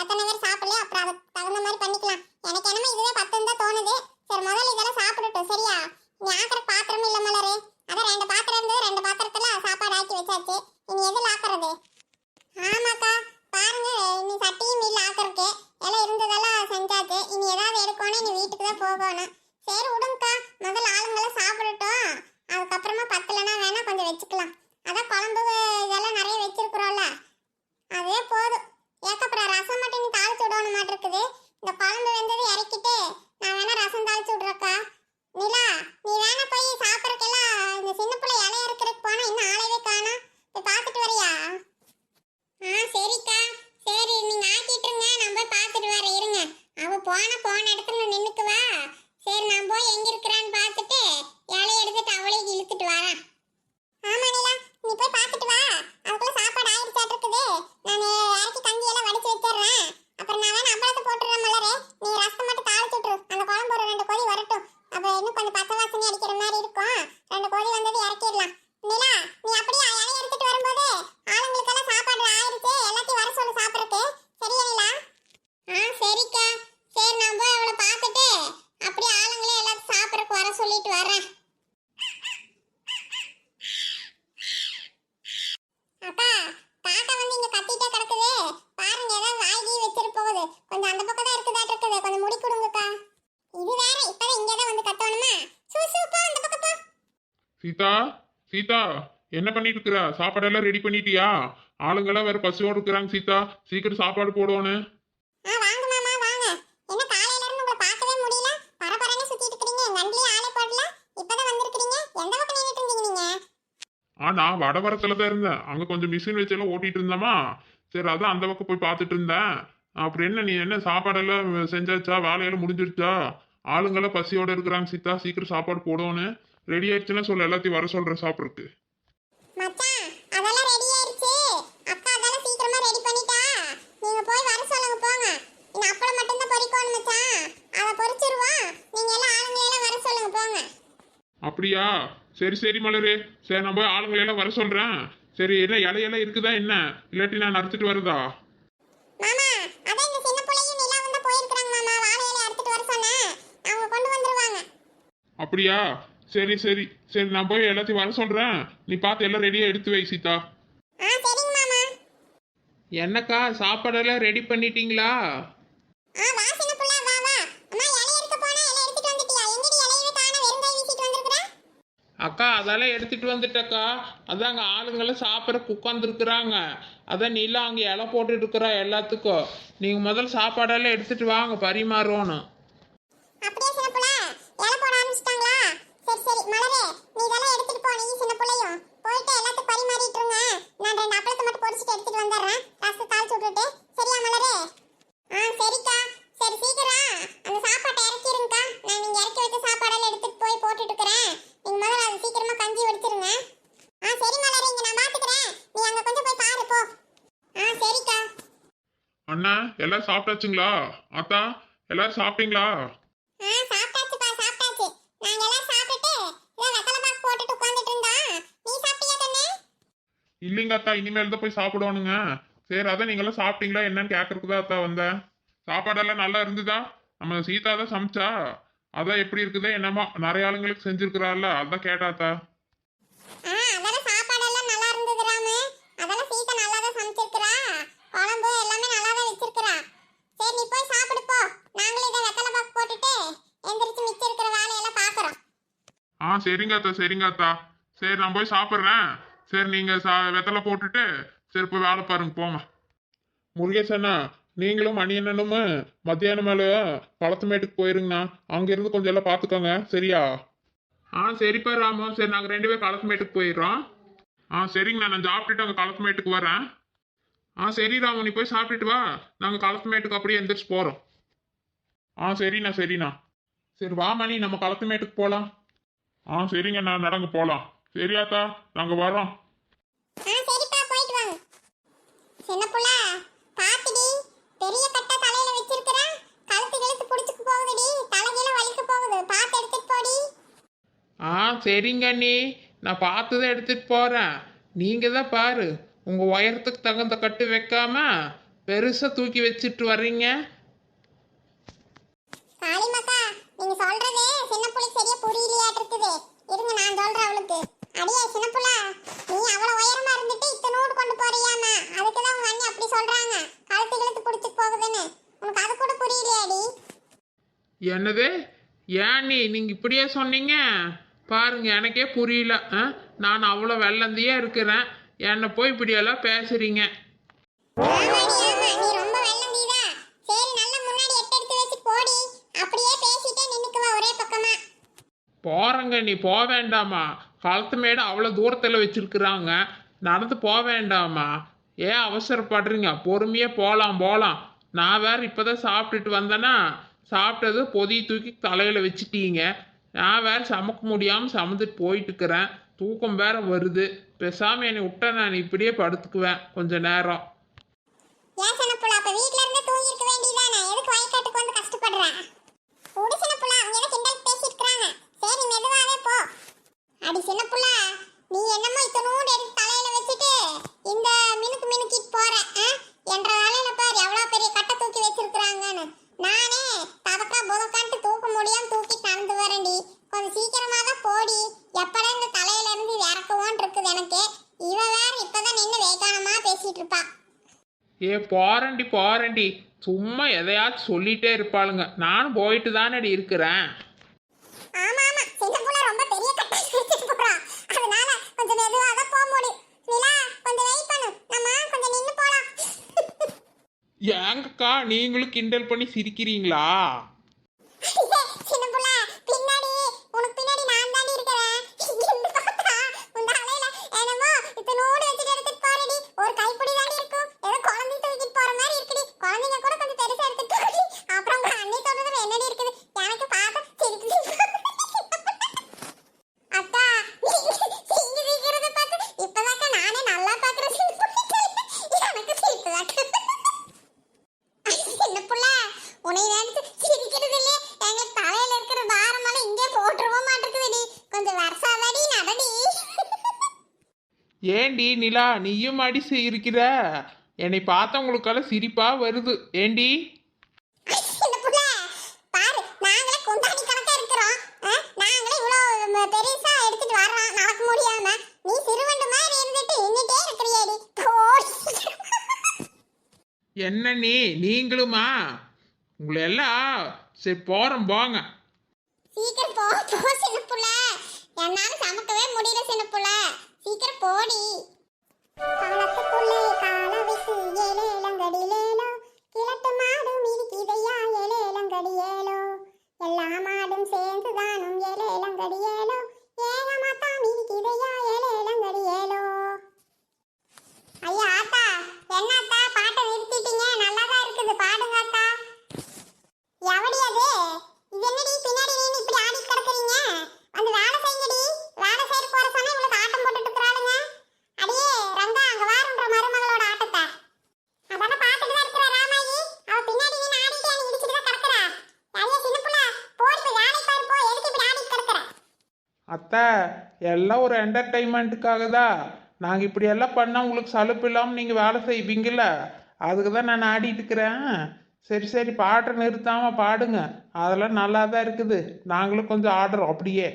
எத்தனை பேர் சாப்பிடலையோ அப்புறம் அதுக்கு தகுந்த மாதிரி பண்ணிக்கலாம். சாப்பிட்றதுக்கு வரேன் அக்கா காக்கா வந்து இங்க கத்திட்டே கிடக்குது. பாருங்க ஏதாவது வாங்கி வச்சிட்டு போகுது. கொஞ்சம் அந்த பக்கம் தான் இருக்குதாட்டு இருக்குது. கொஞ்சம் முடி கொடுங்கக்கா. இது வேற இப்பதான் இங்கே தான் வந்து கத்தணுமா? சூ சூ போ அந்த பக்கம் போ. சீதா சீதா என்ன பண்ணிட்டு இருக்கிற சாப்பாடெல்லாம் ரெடி பண்ணிட்டியா? ஆளுங்கெல்லாம் வேற பசியோடு இருக்கிறாங்க சீதா. சீக்கிரம் சாப்பாடு போடணும் ஆ வாங்க மாமா வாங்க என்ன காலையில இருந்து உங்களை பார்க்கவே முடியல பரபரன்னு சுத்திட்டு இருக்கீங்க நண்டிலே ஆளே போடல இப்பதான் வந்திருக்கீங்க எந்த பக்கம் நின்னுட்டு இருந்தீங்க நீங்க ஆ நான் வடவரத்துல தான் இருந்தேன். அங்க கொஞ்சம் மிஷின் வச்செல்லாம் ஓட்டிட்டு இருந்தேமா சரி அதான் அந்த பக்கம் போய் பார்த்துட்டு இருந்தேன். அப்புறம் என்ன நீ என்ன சாப்பாடெல்லாம் செஞ்சாச்சா? வேலையெல்லாம் முடிஞ்சிருச்சா? ஆளுங்கெல்லாம் பசியோட இருக்கிறாங்க சீதா. சீக்கிரம் சாப்பாடு போடணும் ரெடி ஆயிடுச்சுன்னா சொல்ல எல்லாத்தையும் வர சொல்றேன் சாப்பிட்றதுக்கு. எல்லாம் எல்லாம் அப்படியா? சரி சரி மலரு. சரி நான் போய் ஆளுங்களையெல்லாம் வர சொல்றேன். சரி என்ன இலையெல்லாம் இருக்குதா என்ன? இல்லாட்டி நான் நறுத்துட்டு வருதா? அப்படியா? சரி சரி. சரி நான் போய் எல்லாத்தையும் வர சொல்றேன். நீ பார்த்து எல்லாம் ரெடியா எடுத்து வை சீதா. என்னக்கா சாப்பாடெல்லாம் ரெடி பண்ணிட்டீங்களா? அதெல்லாம் எடுத்துகிட்டு வந்துட்டக்கா. அதாங்க ஆளுங்கெல்லாம் சாப்பிட்றக்கு உட்காந்துருக்குறாங்க அதான் நீலாம் அங்கே இலை போட்டுட்டு இருக்கிறா எல்லாத்துக்கும். நீங்கள் முதல்ல சாப்பாடெல்லாம் எடுத்துகிட்டு வாங்க பரிமாறணும் நான் எடுத்துட்டு வந்துடுறேன். ரசத்தை தாளிச்சு விட்டுட்டு. சரியா மலரே? ஆ சரிக்கா. சரி சீக்கிரம் அந்த சாப்பாட்டை இறக்கிருங்கக்கா. நான் நீங்க இறக்கி வச்ச சாப்பாடெல்லாம் எடுத்துட்டு போய் போட்டுட்டு இருக்கிறேன் நீங்க முதல்ல அது சீக்கிரமா கஞ்சி வடிச்சிருங்க. ஆ சரி மலரே இங்க நான் பாத்துக்கிறேன். நீ அங்க கொஞ்சம் போய் பாரு போ. ஆ சரிக்கா. அண்ணா எல்லாம் சாப்பிட்டாச்சுங்களா? அத்தா எல்லாரும் சாப்பிட்டீங்களா? ஆ சாப்பிட்டாச்சுப்பா சாப்பிட்டாச்சு. நாங்க எல்லாம் சாப்பிட்டுட்டு இதான் வெத்தலை பாக்கு போட்டுட்டு உட்கார்ந்துட்டு இருந்தோம். நீ சாப்பிட்டியா கண்ணே? இல்லைங்க அத்தா இனிமேல் தான் போய் சாப்பிடணுங்க. சரி அதான் நீங்களாம் சாப்பிட்டீங்களா? என்னன்னு கேட்கறதுக்கு தான் அத்தா வந்தேன். சாப்பாடெல்லாம் நல்லா இருந்ததா? நம்ம சீதா தான் சமைச்சா அதான் எப்படி இருக்குதோ என்னமோ. நிறைய ஆளுங்களுக்கு செஞ்சிருக்கிறாள்ல அதான் கேட்டா அத்தா. ஆ தான் வச்சிருக்கிறா. சரி நான் போய் சாப்பிட்றேன். சரி நீங்க சா வெத்தலை போட்டுட்டு சரி போய் வேலை பாருங்க போங்க முருகேசண்ணா நீங்களும் மணியண்ணனும் மத்தியானம் மேலே பழத்துமேட்டுக்கு போயிருங்கண்ணா. அங்கிருந்து கொஞ்சம் எல்லாம் பார்த்துக்கோங்க. சரியா? ஆ சரிப்பா ராமு. சரி நாங்கள் ரெண்டு பேரும் களத்துமேட்டுக்கு போயிடுறோம். ஆ சரிங்கண்ணா. நான் சாப்பிட்டுட்டு அங்கே களத்துமேட்டுக்கு வரேன். ஆ சரி ராமு. நீ போய் சாப்பிட்டுட்டு வா. நாங்கள் களத்துமேட்டுக்கு அப்படியே எந்திரிச்சு போகிறோம் ஆ சரிண்ணா சரிண்ணா. சரி வா மணி. நம்ம களத்துமேட்டுக்கு போகலாம் ஆ சரிங்க நான் நடங்க போகலாம் சரியாத்தா நாங்கள் வரோம். சரிப்பா. போயிட்டு வாங்க. சின்ன புள்ள பாத்துடி பெரிய கட்டை தலையில வச்சிருக்கிற கழுத்து கழுத்து புடிச்சுக்கு போகுதுடி தலைகீழ வலிக்க போகுது பார்த்து எடுத்துட்டு போடி ஆ சரிங்க அண்ணி. நான் பார்த்து தான் எடுத்துட்டு போகிறேன் நீங்கள் தான் பாரு உங்கள் உயரத்துக்கு தகுந்த கட்டு வைக்காம பெருசாக தூக்கி வச்சுட்டு வர்றீங்க. நீங்க சொல்றது சின்ன புள்ளி சரியா புரியலையாட்டு இருக்குது இருங்க நான் சொல்றேன் அவளுக்கு. அடியே சின்ன புள்ள நீ அவ்வளவு உயரமா இருந்துட்டு இத்தனோடு கொண்டு போறியாமா? அதுக்கு தான் உங்க அண்ணி அப்படி சொல்றாங்க. கழுத்து கழுத்து புடிச்சுட்டு போகுதுன்னு. உனக்கு அது கூட புரியலையாடி? என்னது? ஏன் நீ நீங்கள் இப்படியே சொன்னீங்க? பாருங்க எனக்கே புரியல. ஆ? நான் அவ்வளோ வெள்ளந்தியே இருக்கிறேன். என்னை போய் இப்படியெல்லாம் பேசுறீங்க. போறங்க நீ போக வேண்டாமா? களத்து மேடு அவ்வளோ தூரத்தில் வச்சிருக்கிறாங்க. நடந்து போக வேண்டாமா? ஏன் அவசரப்படுறீங்க? பொறுமையாக போகலாம் போகலாம் நான் வேற இப்போதான் சாப்பிட்டுட்டு வந்தேன்னா சாப்பிட்டது பொதி தூக்கி தலையில் வச்சிட்டீங்க. நான் வேற சமைக்க முடியாமல் சமைச்சிட்டு போயிட்டு இருக்கிறேன் தூக்கம் வேற வருது. பேசாமல் என்னை விட்டா நான் இப்படியே படுத்துக்குவேன். கொஞ்ச நேரம். ஏன் சின்னப்புள்ள அப்ப வீட்ல இருந்து தூங்கி இருக்க வேண்டியதானே எதுக்கு வயக்காட்டுக்கு வந்து கஷ்டப்படுற? குடி சின்னப்புள்ள அவங்க ஏதோ கிண்டல் பேசிட்டு இருக்காங்க சரி மெதுவாவே போ. அடி சின்னப்புள்ள நீ என்னமோ இத்தனூண்டு எடுத்து தலையில வச்சுட்டு இந்த மினுக்கு மினுக்கிட்டு போற ஆ? என்ற வேலையில பாரு எவ்வளவு பெரிய கட்டை தூக்கி வச்சிருக்காங்கன்னு நானே தவக்கா புதக்கான்ட்டு தூக்க முடியாம தூக்கி நடந்து வரேன்டி கொஞ்சம் சீக்கிரமா தான் போடி. எப்படா இந்த தலையில இருந்து இறக்குவோன் இருக்குது எனக்கு. இவ வேற இப்பதான் நின்று வேகானமா பேசிட்டு இருப்பா ஏ போறேன்டி போறேன்டி. சும்மா எதையாச்சும் சொல்லிட்டே இருப்பாளுங்க. நானும் போயிட்டு தானடி இருக்கிறேன். ஆமா ஆமா. சின்ன புள்ள ரொம்ப பெரிய கட்டை வச்சுட்டு போறா. அதனால கொஞ்சம் மெதுவா தான் போக முடியும் நிலா கொஞ்சம் வெயிட் பண்ணு. நம்ம கொஞ்சம் நின்னு போலாம். ஏங்கக்கா நீங்களும் கிண்டல் பண்ணி சிரிக்கிறீங்களா சின்ன புள்ள பின்னாடி உனக்கு பின்னாடி நான் தாண்டி இருக்கிறேன் இங்கிருந்து பார்த்தா உங்க அலையில என்னமோ இத்தனோடு வச்சுட்டு எடுத்துட்டு போறடி ஒரு கைப்பிடி தாண்டி இருக்கும் ஏதோ குழந்தை தூக்கிட்டு போற மாதிரி இருக்குடி குழந்தைங்க கூட கொஞ்சம் பெருசா எடுத்துட்டு போடி அப்புறம் உங்க அண்ணி சொல்றது என்னடி இருக்குது எனக்கு பார்த்து சிரிக்குது அக்கா நீங்க சிரிக்கிறத பார்த்து இப்பதாக்கா நானே நல்லா பாக்குறேன் எனக்கு சிரிப்பு சின்ன புள்ள உன்னை நினைச்சு சிரிக்கிறது இல்ல எங்க தலையில இருக்கிற பாரமெல்லாம் இங்கே போட்டுருவ மாட்டேங்குதுடி. கொஞ்சம் வருஷாதாடி நடடி. ஏண்டி நிலா நீயும் அடிச்சு இருக்கிற என்னை பார்த்தவங்களுக்கெல்லாம் சிரிப்பா வருது. ஏண்டி? என்ன நீ? நீங்களுமா? உங்களை எல்லாம் சரி போறோம் போங்க. சீக்கிரம் போ போ சின்ன என்னால சமைக்கவே முடியல சின்ன சீக்கிரம் போடி. காலத்துக்குள்ளே கால வைத்து ஏலேலங்கடிலேலோ கிழட்டு மாடும் இருக்குதையா ஏலேலங்கடியேலோ எல்லா மாடும் சேர்ந்து தானும் ஏலேலங்கடியேலோ ஏகமாத்தான் ஏலேலங்கடியேலோ ஐயா ஆத்தா என்ன ஆத்தா பாட்டை நிறுத்திட்டீங்க நல்லா தான் இருக்குது பாடுங்க ஆத்தா எவடி அது இது என்னடி பின்னாடி நின்னு இப்படி ஆடி கிடக்குறீங்க வந்து வேலை செய்யுங்கடி வேலை செய்ய போற சொன்னா இவ்வளவு ஆட்டம் போட்டுட்டு இருக்கிறாளுங்க அடியே ரங்கா அங்க வாருன்ற மருமகளோட ஆட்டத்தை அதான பாத்துட்டு தான் இருக்கிற ராமாயி அவ பின்னாடி நின்னு ஆடிட்டு நீ இடிச்சிட்டு தான் கிடக்குறா ஐயா சின்ன புள்ள போய் போய் வேலை பாரு போ எதுக்கு இப்படி ஆடி கிடக்குற அத்தை எல்லாம் ஒரு என்டர்டைன்மெண்ட்டுக்காக தான் நாங்கள் இப்படி எல்லாம் பண்ணால் உங்களுக்கு சலுப்பு இல்லாமல் நீங்கள் வேலை செய்வீங்கள்ல அதுக்கு தான் நான் ஆடிட்டு இருக்கிறேன். சரி சரி பாட்டை நிறுத்தாமல் பாடுங்க. அதெல்லாம் நல்லா தான் இருக்குது. நாங்களும் கொஞ்சம் ஆடுறோம் அப்படியே.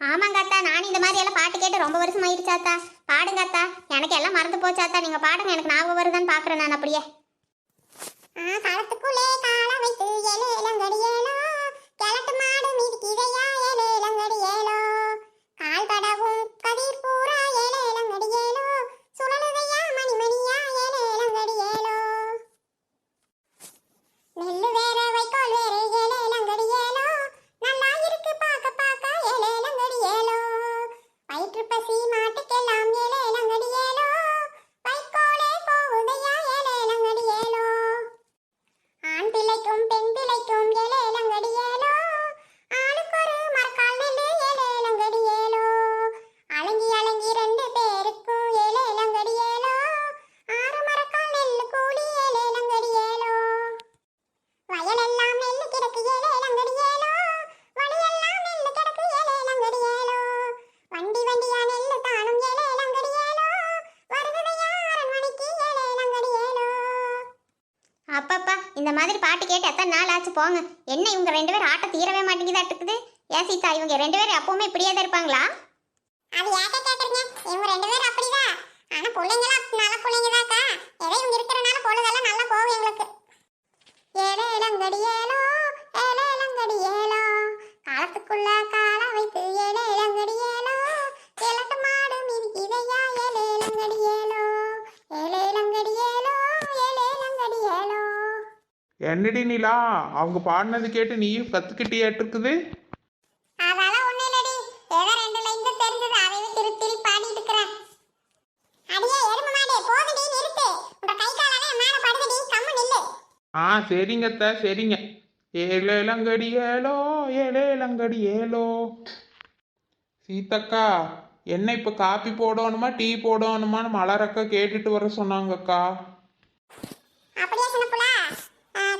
ஆமாங்க அத்தா. நான் இந்த மாதிரி எல்லாம் பாட்டு கேட்டு ரொம்ப வருஷம் ஆயிருச்சாத்தா பாடுங்க அத்தா. எனக்கு எல்லாம் மறந்து போச்சாத்தா நீங்க பாடுங்க. எனக்கு ஞாபகம் வருதான்னு பாக்குறேன் நான் அப்படியே. காலத்துக்குள்ளே கால வைத்து மாடு இந்த மாதிரி பாட்டு கேட்டு எத்தனை நாள் ஆச்சு போங்க. என்ன இவங்க ரெண்டு பேரும் ஆட்டம் தீரவே மாட்டேங்குதா இருக்குது ஏன் சீதா இவங்க ரெண்டு பேரும் எப்பவுமே இப்படியே தான் இருப்பாங்களா? அது ஏக்க கேக்குறீங்க? இவங்க ரெண்டு பேரும் அப்படிதான். ஆனா பிள்ளைங்களா நல்ல பிள்ளைங்கதாக்கா ஏதோ இவங்க இருக்கிறனால பொழுதெல்லாம் நல்லா போகும் எங்களுக்கு. ஏலே இளங்கடி ஏலோ ஏலே இளங்கடி ஏலோ காலத்துக்குள்ள கால வைத்து ஏலே இளங்கடி என்னடி நிலா? அவங்க பாடினது கேட்டு நீயும் கத்துக்கிட்டியாட்டு இருக்குது அதெல்லாம் ஒண்ணும் இல்லடி. ஏதோ ரெண்டு லைன் தான் தெரிஞ்சது அதையே திருப்பி திருப்பி பாடிட்டு இருக்கிறேன். அடியே எருமை மாடு போதுடி நிறுத்து. உங்க கை காலாலே என் மேல படுதுடி. கம்மு நில்லு. ஆ சரிங்க அத்தை சரிங்க. ஏழேலங்கடி ஏலோ ஏழேலங்கடி ஏலோ சீத்தக்கா என்ன இப்போ காப்பி போடணுமா டீ போடணுமான்னு மலரக்கா கேட்டுட்டு வர சொன்னாங்கக்கா. அப்படியே சின்னப்புல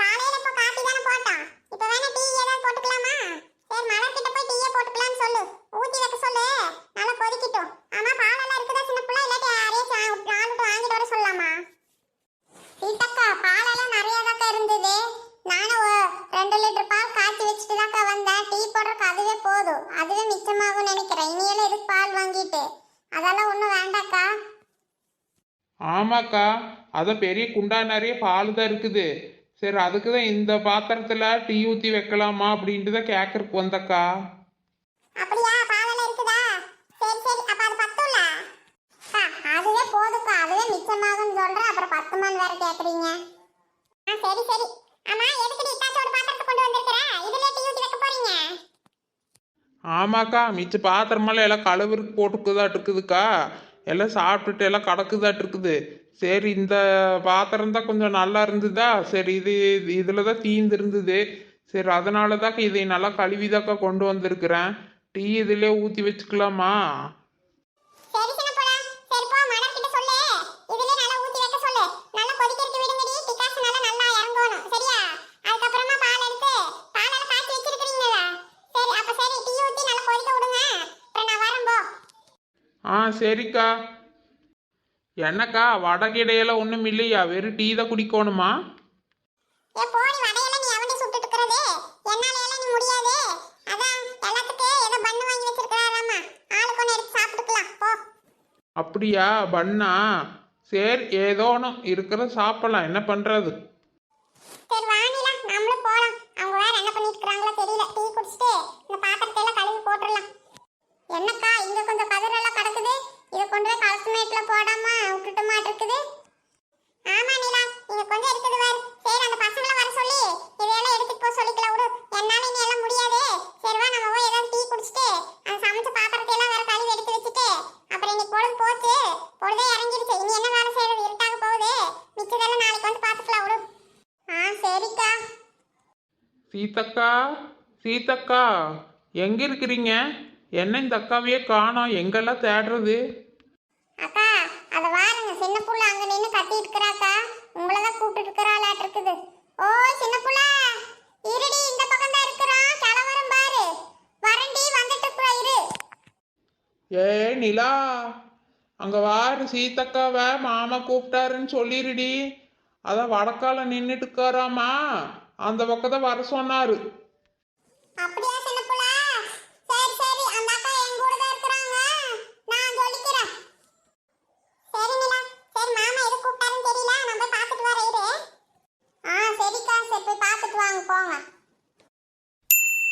காலையில இப்போ காபி தானே போட்டோம் இப்போ வேணா டீ ஏதாவது போட்டுக்கலாமா சரி மலர் கிட்ட போய் டீயே போட்டுக்கலாம்னு சொல்லு ஊத்தி வைக்க சொல்லு நல்லா கொதிக்கட்டும் ஆமா பாலெல்லாம் இருக்குதா சின்னப்புல இல்லாட்டி யாரையும் நாலு வாங்கிட்டு வர சொல்லலாமா சீத்தக்கா பாலெல்லாம் நிறைய தாக்கா இருந்தது நானும் ஒ- ரெண்டு லிட்டர் பால் காய்ச்சி வச்சுட்டு தாக்கா வந்தேன் டீ போடுறதுக்கு அதுவே போதும். அதுவே மிச்சமாகும்னு நினைக்கிறேன். இனியெல்லாம் எதுக்கு பால் வாங்கிட்டு? அதெல்லாம் ஒன்றும் வேண்டாக்கா. ஆமாக்கா. அதான் பெரிய குண்டா நிறைய பால் தான் இருக்குது. சரி அதுக்கு தான் இந்த பாத்திரத்தில் டீ ஊற்றி வைக்கலாமா அப்படின்ட்டு தான் கேட்கறக்கு வந்தக்கா. அப்படியா? பாலெல்லாம் இருக்குதா? சரி சரி. அப்ப அது பத்தும்ல? அதுவே போதுக்கா அதுவே மிச்சமாகும்னு சொல்றேன் அப்புறம் பத்துமான்னு வேற கேக்குறீங்க. சரி சரி. ஆமா எதுக்கு நீ இட்டாச்சோட பாத்திரத்தை கொண்டு வந்திருக்கிற இதுல டீ ஊத்தி வைக்க போறீங்க ஆமாக்கா மிச்ச பாத்திரமெல்லாம் எல்லாம் கழுவுறதுக்கு போட்டுக்குதாட்டு இருக்குதுக்கா எல்லாம் சாப்பிட்டுட்டு எல்லாம் கிடக்குதாட்டு இருக்குது சரி இந்த பாத்திரம் தான் கொஞ்சம் நல்லா இருந்ததா? சரி இது இதில் தான் தீந்து இருந்தது. சரி அதனால தாக்கா இதை நல்லா கழுவிதாக்கா கொண்டு வந்திருக்கிறேன். டீ இதிலே ஊற்றி வச்சுக்கலாமா சரி சின்ன போல சரி போ மலர் கிட்ட சொல்லு இதுல நல்லா ஊத்தி வைக்க சொல்லு நல்லா கொதிக்கிறதுக்கு விடுங்கடி டிகாஸ் நல்லா நல்லா இறங்கணும் சரியா அதுக்கப்புறமா பால் எடுத்து பாலெல்லாம் காய்ச்சி வச்சிருக்கீங்களா சரி அப்ப சரி டீ ஊத்தி நல்லா கொதிக்க விடுங்க அப்புறம் நான் வரேன் போ ஆ சரிக்கா. என்னக்கா வடகிடையெல்லாம் ஒன்றும் இல்லையா? வெறும் டீ தான் குடிக்கணுமா? அப்படியா பண்ணா? சரி ஏதோ ஒன்று இருக்கிறத சாப்பிடலாம். என்ன பண்ணுறது சரி வாணிலா நம்மளும் போலாம். அவங்க வேற என்ன பண்ணிட்டு இருக்காங்களோ தெரியல. டீ குடிச்சிட்டு இந்த பாத்திரத்தை எல்லாம் கழுவி போட்டுடலாம். என்னக்கா இங்க கொஞ்சம் கதிரெல்லாம் கிடக்குது. இதை கொண்டு போய் கலசுமேட்ல போடாம விட்டுட்டுமா இருக்குது? ஆமா நீலா இங்க கொஞ்சம் இருக்குது வர் சரி அந்த பசங்களை வர சொல்லி இதையெல்லாம் எடுத்துட்டு போக சொல்லிக்கலாம் விடு. என்னால இனி எல்லாம் முடியாது. சரி வா நம்ம போய் ஏதாவது டீ குடிச்சிட்டு அந்த சமைச்ச பாத்திரத்தை எல்லாம் வேற கழுவி எடுத்து வச்சுட்டு அப்புறம் இன்னைக்கு பொழுது போச்சு. பொழுதே இறங்கிடுச்சு. இனி என்ன வேலை செய்யறது இருட்டாக போகுது. மிச்சதெல்லாம் நாளைக்கு வந்து பாத்துக்கலாம் விடு. ஆ சரிக்கா. சீத்தக்கா சீத்தக்கா எங்க இருக்கிறீங்க? என்ன இந்த அக்காவையே காணோம். எங்கெல்லாம் தேடுறது? அக்கா அத வாருங்க. சின்ன புள்ள அங்க நின்னு கத்திட்டு இருக்கறாக்கா. உங்களை தான் கூப்பிட்டு இருக்கறாளாட்டு இருக்குது. ஓ சின்ன புள்ள. இருடி இந்த பக்கம் தான் இருக்கிறான் கிளவரம் பாரு. வரண்டி வந்துட்டு இருக்கிறா இரு. ஏ நிலா. அங்கே வாரு சீத்தக்காவை மாமா கூப்பிட்டாருன்னு சொல்லிருடி. அதான் வடக்கால நின்றுட்டு இருக்காராமா. அந்த பக்கம் தான் வர சொன்னாரு. அப்படியா?